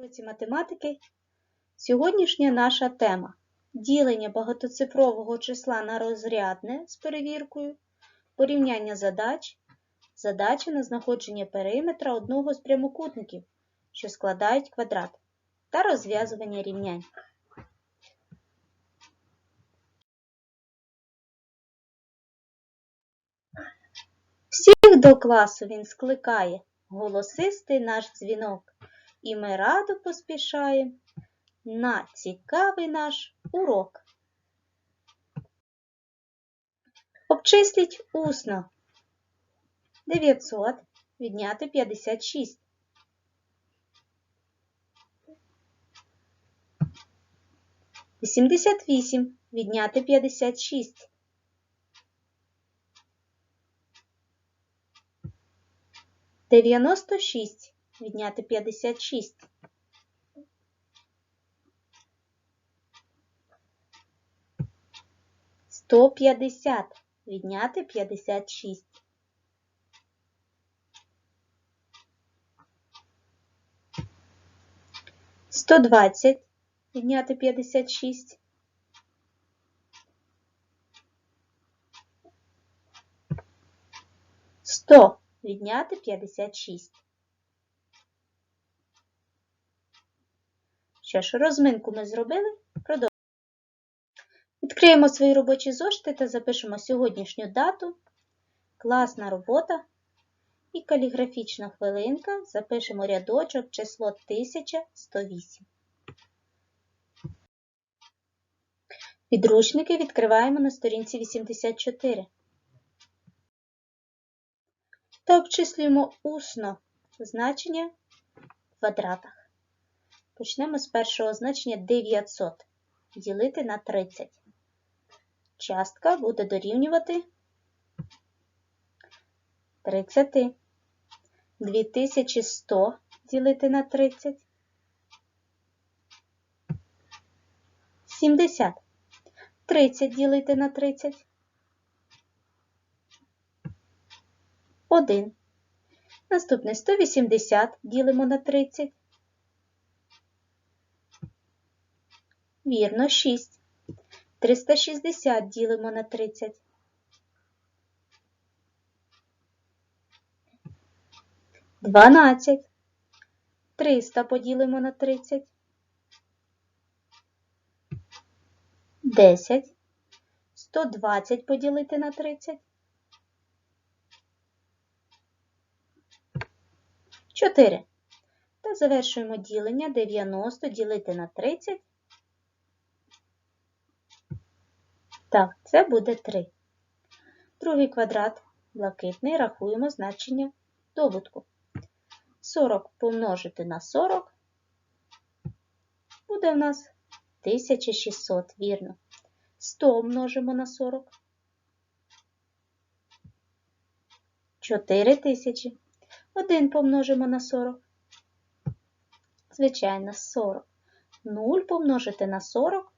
уроці математики. Сьогоднішня наша тема. Ділення багатоцифрового числа на розрядне з перевіркою, порівняння задач, задачі на знаходження периметра одного з прямокутників, що складають квадрат, та розв'язування рівнянь. Всіх до класу він скликає, голосистий наш дзвінок, і ми радо поспішаємо на цікавий наш урок. Обчисліть усно. 900 відняти 56. Вісімдесят вісім відняти п'ятдесят шість. Дев'яносто шість відняти п'ятдесят шість. Сто п'ятдесят відняти п'ятдесят шість. Сто двадцять відняти п'ятдесят шість. Сто відняти п'ятдесят шість. Що ж, розминку ми зробили? Продовжуємо. Відкриємо свої робочі зошити та запишемо сьогоднішню дату, класна робота і каліграфічна хвилинка. Запишемо рядочок число 1108. Підручники відкриваємо на сторінці 84. Та обчислюємо усно значення в квадратах. Почнемо з першого значення 900 ділити на 30. Частка буде дорівнювати 30. 2100 ділити на 30. 70. 30 ділити на 30. 1. Наступне 180 ділимо на 30. Вірно, 6. 360 ділимо на 30. Дванадцять. 300 поділимо на 30. 10. 120 поділити на 30. 4. Та завершуємо ділення 90 ділити на 30. Так, це буде 3. Другий квадрат блакитний рахуємо значення добутку. 40 помножити на 40 буде в нас 1600, вірно. 100 множимо на 40. 4000. 1 помножимо на 40. Звичайно, 40. 0 помножити на 40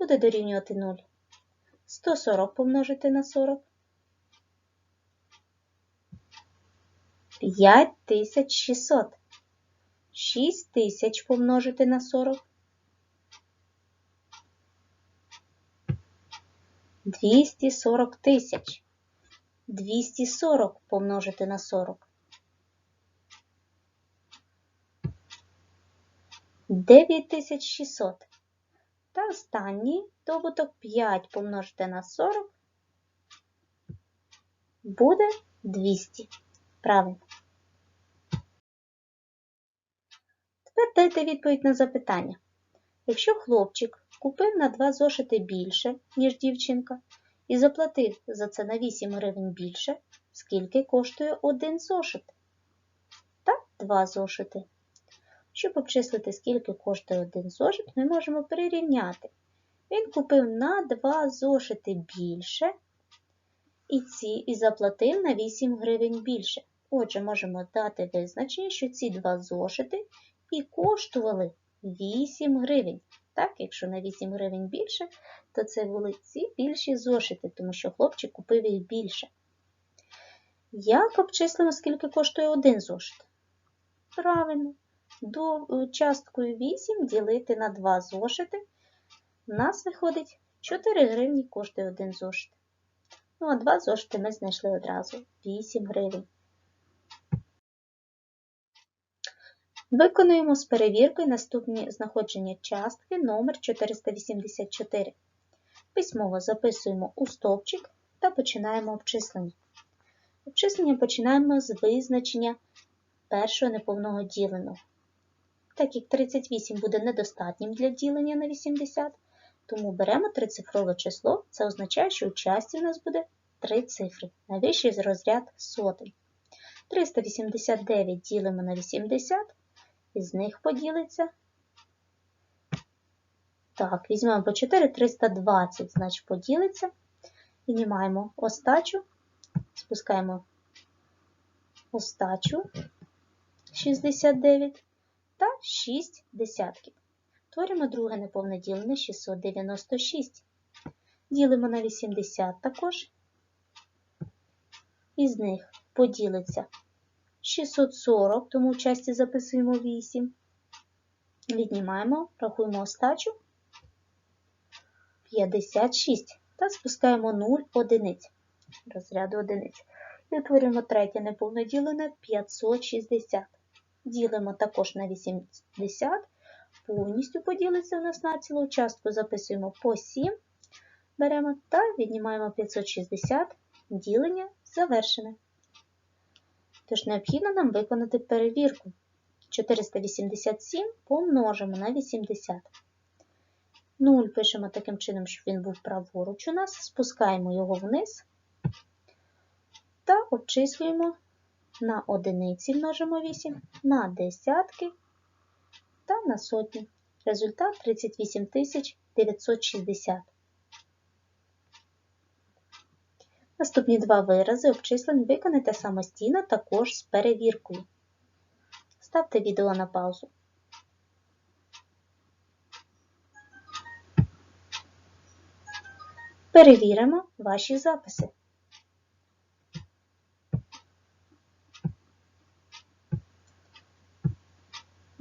буде дорівнювати 0. 140 помножити на 40. 5600. 6000 помножити на 40. 240 тисяч. 240 помножити на 40. 9600. Та останній добуток 5 помножити на 40 буде 200. Правильно. Тепер дайте відповідь на запитання. Якщо хлопчик купив на 2 зошити більше, ніж дівчинка, і заплатив за це на 8 гривень більше, скільки коштує один зошит? Та 2 зошити. Щоб обчислити, скільки коштує один зошит, ми можемо перерівняти. Він купив на 2 зошити більше і, ці, і заплатив на 8 гривень більше. Отже, можемо дати визначення, що ці два зошити і коштували 8 гривень. Так, якщо на 8 гривень більше, то це були ці більші зошити, тому що хлопчик купив їх більше. Як обчислимо, скільки коштує один зошит? Правильно, до е, часткою 8 ділити на 2 зошити. У нас виходить 4 гривні коштує один зошит. Ну, а 2 зошити ми знайшли одразу 8 гривень. Виконуємо з перевіркою наступні знаходження частки номер 484. Письмово записуємо у стовпчик та починаємо обчислення. Обчислення починаємо з визначення першого неповного діленого. Так як 38 буде недостатнім для ділення на 80, тому беремо трицифрове число, це означає, що у часті у нас буде 3 цифри, найвищий розряд сотень. 389 ділимо на 80, із них поділиться. Так, візьмемо по 4, 320, значить поділиться. Піднімаємо остачу, спускаємо остачу 69 та 6 десятків. Творимо друге неповне ділене 696. Ділимо на 80 також. Із них поділиться 640, тому в часті записуємо 8. Віднімаємо, рахуємо остачу 56 та спускаємо 0 одиниць розряду одиниць. І утворюємо третє неповне ділене 560. Ділимо також на 80, повністю поділиться у нас на цілу частку, записуємо по 7, беремо та віднімаємо 560, ділення завершене. Тож необхідно нам виконати перевірку. 487 помножимо на 80. 0 пишемо таким чином, щоб він був праворуч у нас, спускаємо його вниз та обчислюємо на одиниці множимо 8, на десятки та на сотні. Результат 38 960. Наступні два вирази обчислень виконайте самостійно також з перевіркою. Ставте відео на паузу. Перевіримо ваші записи.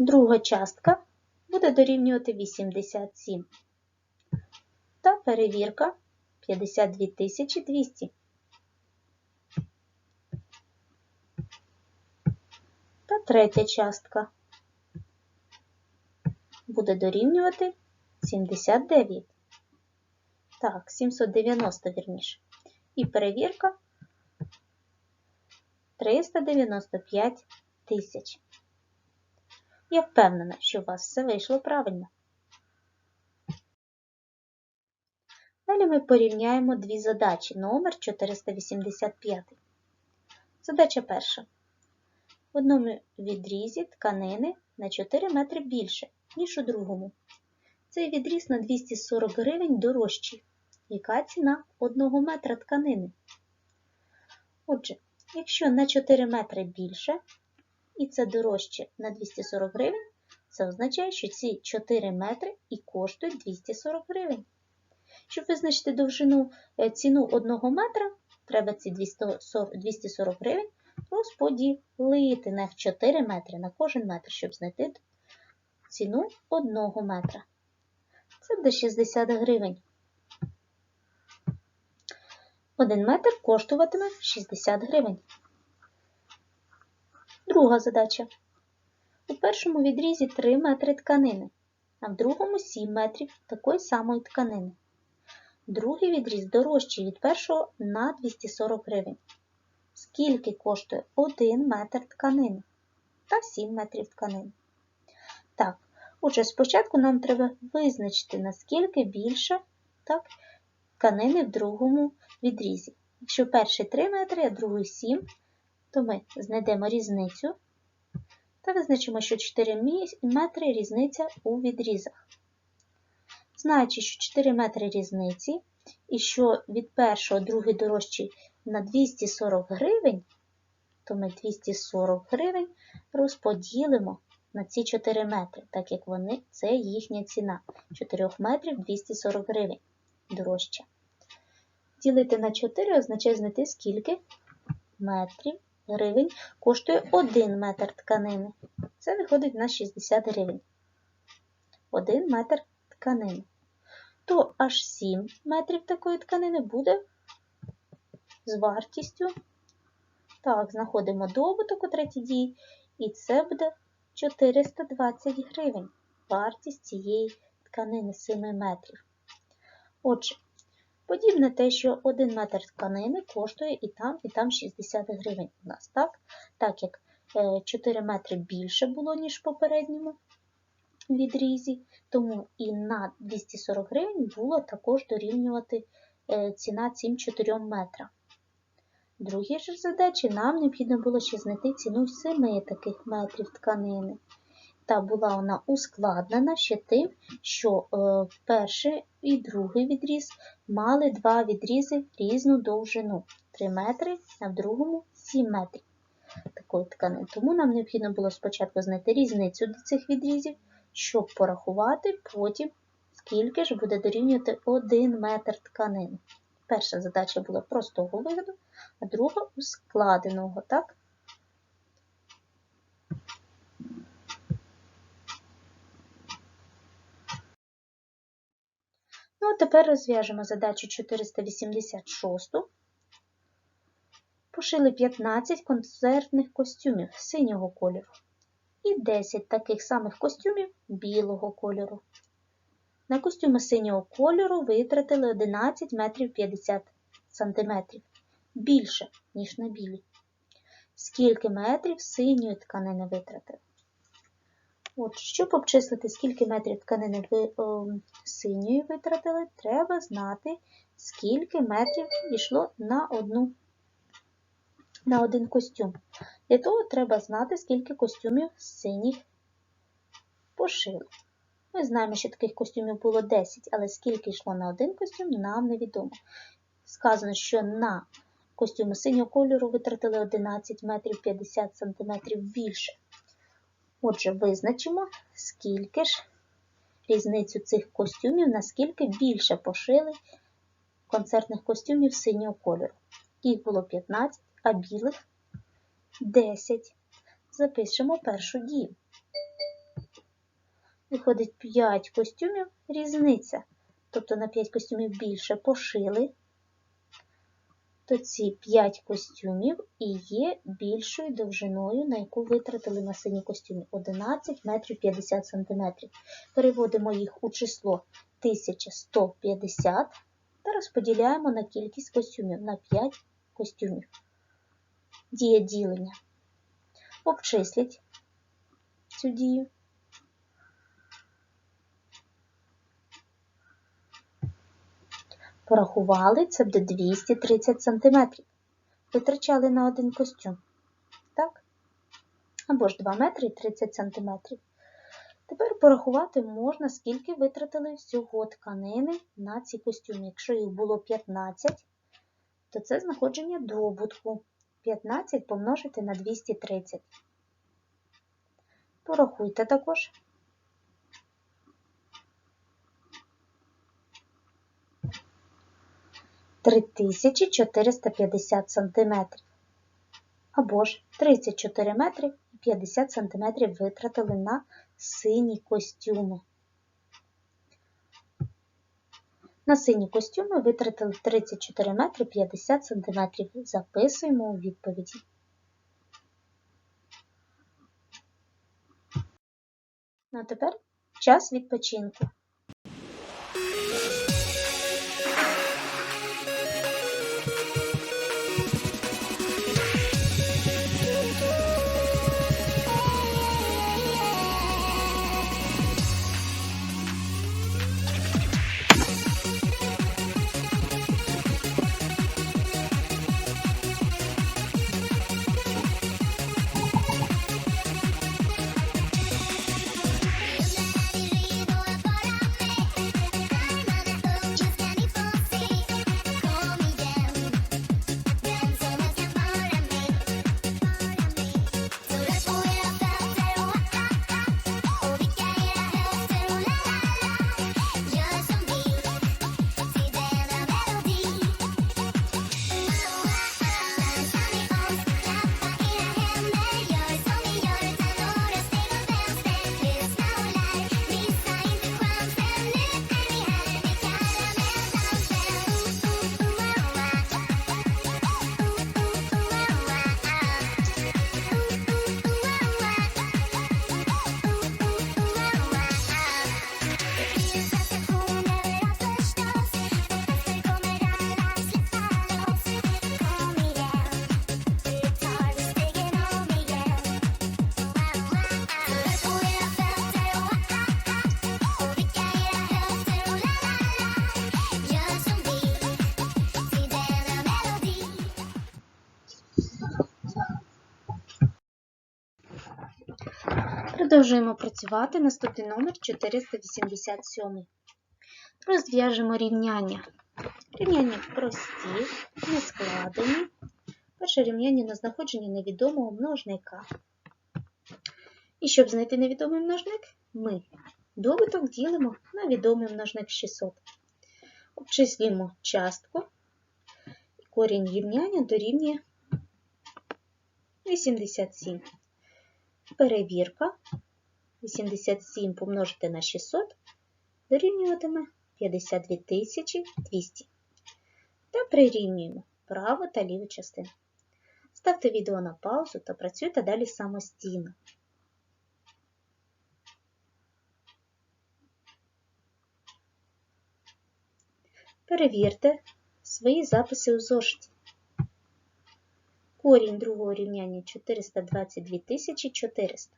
Друга частка буде дорівнювати 87. Та перевірка 52 200. Та третя частка буде дорівнювати 79. Так, 790 вірніше. І перевірка 395 тисяч. Я впевнена, що у вас все вийшло правильно. Далі ми порівняємо дві задачі номер 485. Задача перша. В одному відрізі тканини на 4 метри більше, ніж у другому. Цей відріз на 240 гривень дорожчий. Яка ціна 1 метра тканини? Отже, якщо на 4 метри більше, і це дорожче на 240 гривень, це означає, що ці 4 метри і коштують 240 гривень. Щоб визначити довжину ціну 1 метра, треба ці 240 гривень розподілити на 4 метри на кожен метр, щоб знайти ціну 1 метра. Це буде 60 гривень. 1 метр коштуватиме 60 гривень. Друга задача. У першому відрізі 3 метри тканини, а в другому 7 метрів такої самої тканини. Другий відріз дорожчий від першого на 240 гривень. Скільки коштує 1 метр тканини та 7 метрів тканини? Так, отже, спочатку нам треба визначити, наскільки більше так, тканини в другому відрізі. Якщо перший 3 метри, а другий 7, то ми знайдемо різницю та визначимо, що 4 метри різниця у відрізах. Знаючи, що 4 метри різниці, і що від першого другий дорожчий на 240 гривень, то ми 240 гривень розподілимо на ці 4 метри, так як вони це їхня ціна. 4 метрів 240 гривень дорожче. Ділити на 4 означає знайти скільки метрів гривень коштує 1 метр тканини. Це виходить на 60 гривень. 1 метр тканини. То аж 7 метрів такої тканини буде з вартістю. Так, знаходимо добуток у третій дії, і це буде 420 гривень. Вартість цієї тканини 7 метрів. Отже, подібне те, що 1 метр тканини коштує і там, і там 60 гривень у нас, так? Так як е, 4 метри більше було, ніж в попередньому відрізі, тому і на 240 гривень було також дорівнювати е, ціна цим 4 метрам. В другій ж задачі нам необхідно було ще знайти ціну 7 таких метрів тканини. Та була вона ускладнена ще тим, що е, перший і другий відріз мали два відрізи різну довжину 3 метри, а в другому 7 метрів такої тканини. Тому нам необхідно було спочатку знайти різницю до цих відрізів, щоб порахувати потім, скільки ж буде дорівнювати 1 метр тканини. Перша задача була простого вигляду, а друга ускладеного, так? Ну, а тепер розв'яжемо задачу 486. Пошили 15 концертних костюмів синього кольору і 10 таких самих костюмів білого кольору. На костюми синього кольору витратили 11 метрів 50 сантиметрів. Більше, ніж на білі. Скільки метрів синьої тканини витратили? От, щоб обчислити, скільки метрів тканини ви о, синьої витратили, треба знати, скільки метрів йшло на одну, на один костюм. Для того треба знати, скільки костюмів синіх пошили. Ми знаємо, що таких костюмів було 10, але скільки йшло на один костюм, нам невідомо. Сказано, що на костюми синього кольору витратили 11 метрів 50 сантиметрів більше. Отже, визначимо, скільки ж різницю цих костюмів, наскільки більше пошили концертних костюмів синього кольору. Їх було 15, а білих 10. Запишемо першу дію. Виходить 5 костюмів різниця. Тобто на 5 костюмів більше пошили, то ці 5 костюмів і є більшою довжиною, на яку витратили на сині костюми 11 метрів 50 сантиметрів. Переводимо їх у число 1150 та розподіляємо на кількість костюмів на 5 костюмів. Дія ділення. Обчисліть цю дію. Порахували, це буде 230 см. Витрачали на один костюм. Так? Або ж 2 метри 30 см. Тепер порахувати можна, скільки витратили всього тканини на ці костюми. Якщо їх було 15, то це знаходження добутку. 15 помножити на 230. Порахуйте також. Три тисячі 450. Або ж 34 метри і 50 сантиметрів витратили на сині костюми. На сині костюми витратили 34 метри 50 сантиметрів. Записуємо у відповіді. Ну а тепер час відпочинку. Продовжуємо працювати. Наступний номер 487. Розв'яжемо рівняння. Рівняння прості, не складені. Перше рівняння на знаходження невідомого множника. І щоб знайти невідомий множник, ми добуток ділимо на відомий множник 600. Обчислюємо частку. Корінь рівняння дорівнює 87. Перевірка 87 помножити на 600 дорівнюватиме 52 200. Та прирівнюємо праву та ліву частину. Ставте відео на паузу та працюйте далі самостійно. Перевірте свої записи у зошиті. Корінь другого рівняння 422 400.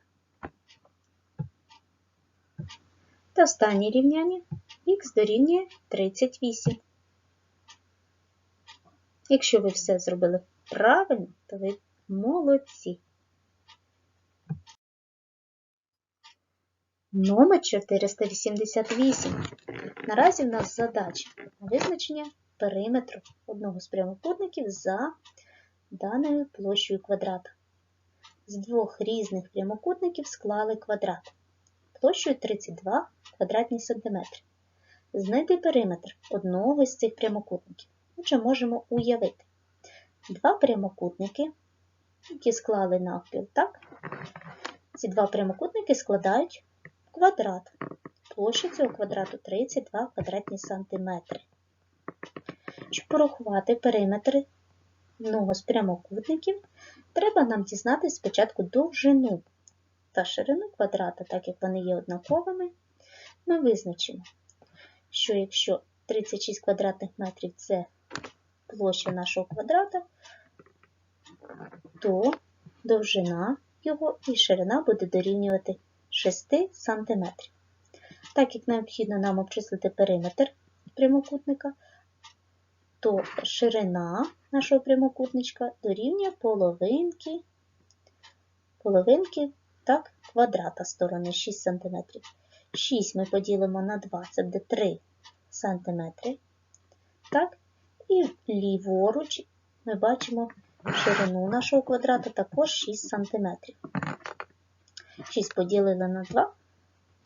Та останнє рівняння х дорівнює 38. Якщо ви все зробили правильно, то ви молодці. Номер 488. Наразі в нас задача на визначення периметру одного з прямокутників за даною площею квадрата. З двох різних прямокутників склали квадрат площею 32 квадратні сантиметри. Знайти периметр одного з цих прямокутників. Отже, можемо уявити два прямокутники, які склали навпіл, так? Ці два прямокутники складають квадрат. Площа цього квадрату 32 квадратні сантиметри. Щоб порахувати периметри одного з прямокутників, треба нам дізнатися спочатку довжину та ширину квадрата, так як вони є однаковими, ми визначимо, що якщо 36 квадратних метрів це площа нашого квадрата, то довжина його і ширина буде дорівнювати 6 см. Так як необхідно нам обчислити периметр прямокутника, то ширина нашого прямокутничка дорівнює половинки, половинки так, квадрата сторони 6 см. 6 ми поділимо на 2, це буде 3 см. Так, і ліворуч ми бачимо ширину нашого квадрата також 6 см. 6 поділили на 2,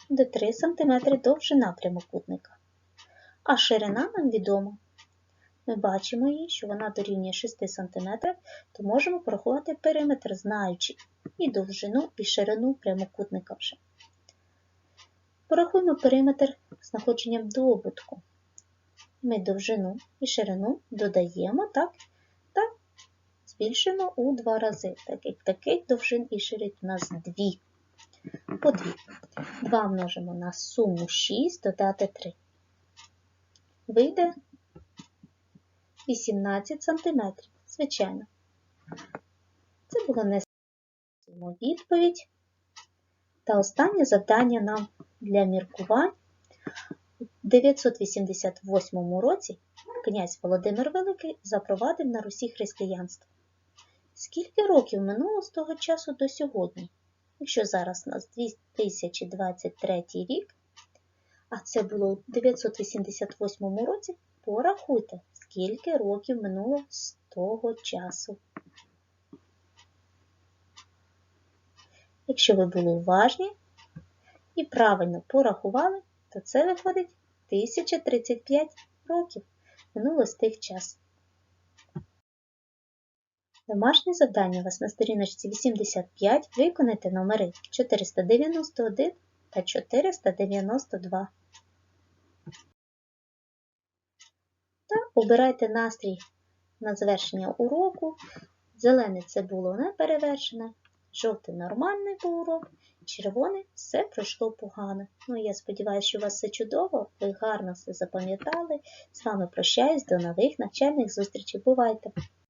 буде 3 см довжина прямокутника. А ширина нам відома. Ми бачимо її, що вона дорівнює 6 см, то можемо порахувати периметр, знаючи і довжину, і ширину прямокутника вже. Порахуємо периметр знаходженням добутку. Ми довжину і ширину додаємо так, та збільшуємо у два рази, так таких довжин і ширин у нас дві. По дві. 2 множимо на суму 6, додати 3. Вийде 18 см, звичайно. Це було не відповідь. Та останнє завдання нам для міркувань. У 988 році князь Володимир Великий запровадив на Русі християнство. Скільки років минуло з того часу до сьогодні? Якщо зараз у нас 2023 рік, а це було у 988 році, порахуйте, скільки років минуло з того часу. Якщо ви були уважні і правильно порахували, то це виходить 1035 років минуло з тих час. Домашнє завдання у вас на сторіночці 85 виконайте номери 491 та 492. Та обирайте настрій на завершення уроку. Зелене це було неперевершене, жовте нормальний був урок, червоне все пройшло погано. Ну, я сподіваюся, що у вас все чудово, ви гарно все запам'ятали. З вами прощаюсь, до нових навчальних зустрічей. Бувайте!